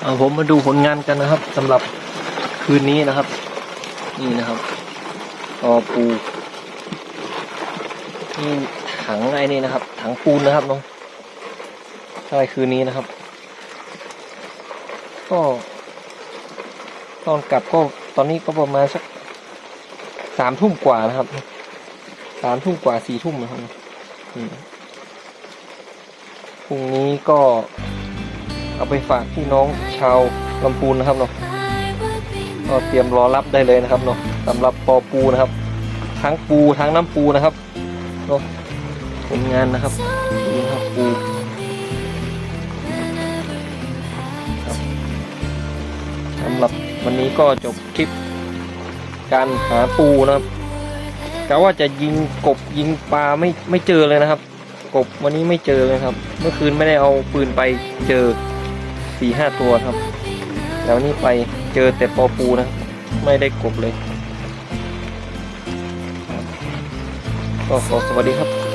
เอาผมมาดูผลงานกันนะครับสำหรับคืนนี้นะครับ นี่นะครับต่อปูนี่ถังไอ้นี่นะครับ ถังปูนนะครับน้องใช่คืนนี้นะครับ ก็ตอนกลับก็ตอนนี้ก็ประมาณสักสามทุ่มกว่านะครับสามทุ่มกว่าสี่ทุ่มนะครับอืมพรุ่งนี้ก็ เอาไปฝากพี่น้องชาวลำพูนนะครับเนาะก็เตรียมรอรับได้เลยนะครับเนาะสำหรับปอปูนะครับ ทั้งปูทั้งน้ำปูนะครับเนาะผลงานนะครับนี่นะครับปูสำหรับวันนี้ก็จบคลิปการหาปูนะครับกะว่าจะยิงกบยิงปลาไม่ไม่เจอเลยนะครับ กบวันนี้ไม่เจอเลยครับ เมื่อคืนไม่ได้เอาปืนไปเจอ สี่ห้าตัวครับ แล้ววันนี้ไปเจอแต่ปอปูนะ ไม่ได้กบเลย ก็ขอสวัสดีครับ